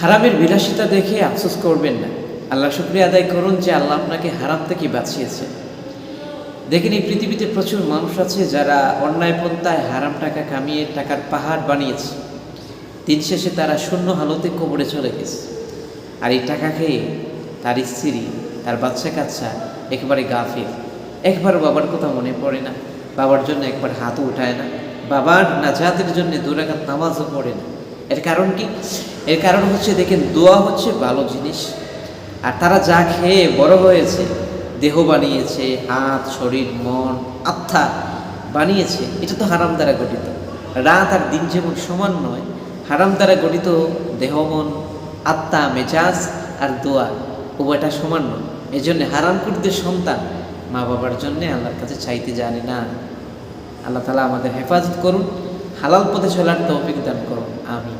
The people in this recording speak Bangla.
হারামের বিলাসিতা দেখে আফসোস করবেন না। আল্লাহ শুক্রিয়া আদায় করুন যে আল্লাহ আপনাকে হারাম থেকে বাঁচিয়েছে। দেখেন, এই পৃথিবীতে প্রচুর মানুষ আছে যারা অন্যায় পন্থায় হারাম টাকা কামিয়ে টাকার পাহাড় বানিয়েছে। দিন শেষে তারা শূন্য হালতে কবরে চলে গেছে। আর এই টাকা খেয়ে তার স্ত্রী, তার বাচ্চা কাচ্চা একেবারে গাফিল। একবার বাবার কথা মনে পড়ে না। বাবার জন্য একবার হাতও উঠায় না। বাবার নাজাতের জন্য দুরাকাত নামাজও পড়ে না। এর কারণ কি? এর কারণ হচ্ছে, দেখেন, দোয়া হচ্ছে ভালো জিনিস। আর তারা যা খেয়ে বড় হয়েছে, দেহ বানিয়েছে, হাত, শরীর, মন, আত্মা বানিয়েছে, এটা তো হারাম দ্বারা গঠিত। রাত আর দিন যেমন সমান নয়, হারাম দ্বারা গঠিত দেহ, মন, আত্মা, মেজাজ আর দোয়া উভয়টা সমান নয়। এই জন্য হারাম করতে সন্তান মা বাবার জন্যে আল্লাহর কাছে চাইতে জানে না। আল্লাহ তালা আমাদের হেফাজত করুন, হালাল পথে চলার তৌফিক দান করুন। আমি